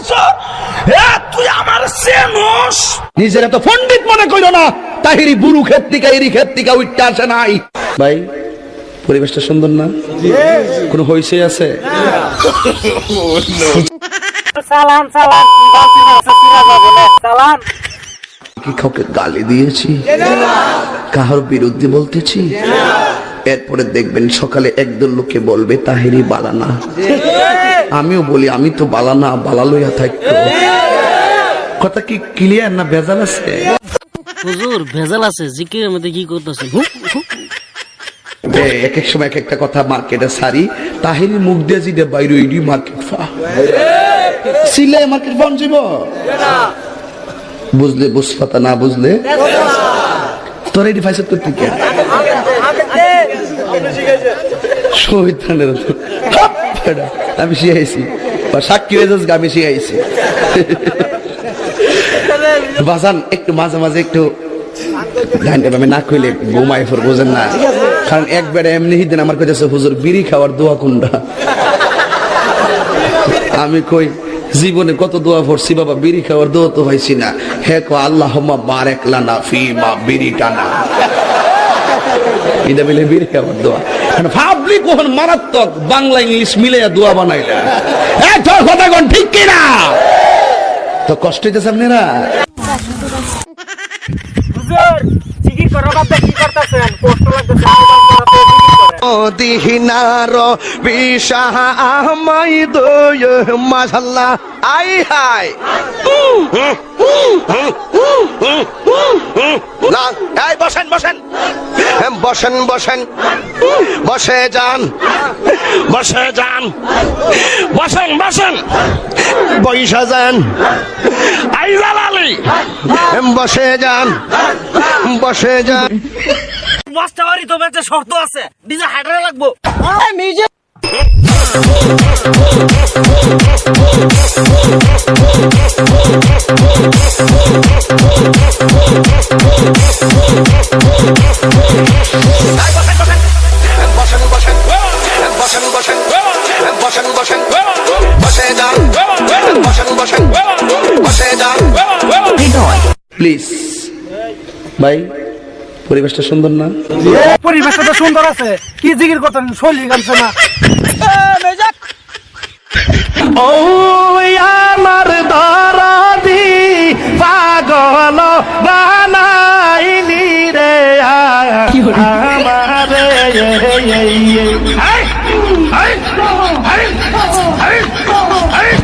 পাইছ তুই আমার চেনস? নিজের এত পণ্ডিত মনে না। তাহিরি বুরু ক্ষেত থেকে এরি ক্ষেত থেকে উঠতে আসে নাই। ভাই পরিবেশটা সুন্দর না? কোনো হইছে আছে? সালাম সালাম। সালাম। কি কাউকে গালি দিয়েছি? কাহার বিরুদ্ধে বলতেছি? এরপরে দেখবেন সকালে একদল লোকে বলবে তাহিরি বালানা আমিও বলি আমি তো বালানা বালা লইয়া থাকতো। কথা কি ক্লিয়ার না ভেজাল আছে? হুজুর ভেজাল আছে জিকিরের মধ্যে কি করতেছেন? এ, এক এক সময় এক একটা কথা মার্কেটে সারি তাহিরি মুখ দিয়ে যেটা বাইরে ইডি মার্কেট ফা। সিলাই মার্কেট বন যাব বুঝলে বুঝপাতা না বুঝলে? তোর এটি ফাইসত করতে কে শহীদানের আমি শিখাইছি। বা সাক্ষী হয়ে যাস আমি শিখাইছি। বাজান একটু মাঝে মাঝে একটু আমি না কইলে ঘুমাই ফোর বোঝেন না। কারণ একবারে এমনি দিন আমার কাছে হুজুর বিড়ি খাওয়ার দোয়া কোনটা? আমি কই জীবনে কত দোয়া পড়ছি বাবা বিড়ি খাওয়ার দোয়া তো হয়েছি না। হে কো আল্লাহ বারেক লানা ফি মা বিড়ি টানা। এটা মিলে বিড়ি খাওয়ার দোয়া ভাবলি কখন মারাত্মক বাংলা ইংলিশ মিলে দোয়া বানাইলা এই তোর কথা কোন ঠিক কিনা তো কষ্ট হইতেছে আপনারা হুজুর জিকির করার বাদ দিয়ে কি করতেছেন কষ্ট লাগতেছে জিকির করেন। দিহিনার বিশাহ আহমাই দয় মাশাল্লাহ আই হাই না এই বসেন বসেন বসেন বসেন। বসে যান। বসে যান। বসেন বসেন। বৈশা যান। আই জালালি বসে যান। বসে যান। মাস্টার বাড়ি তো বেঁচে শর্ত আছে। ডিজে হাইড্রা লাগবো। বসেন যান বসেন বসেন বসে যান প্লিজ ভাই পরিবেশটা সুন্দর না? পরিবেশটা তো সুন্দর আছে। কি জিকির করতেন? শৈলী গামছে না ও আমার দরদি পাগল বানাইলি রে। আমারে 哎哎哎哎！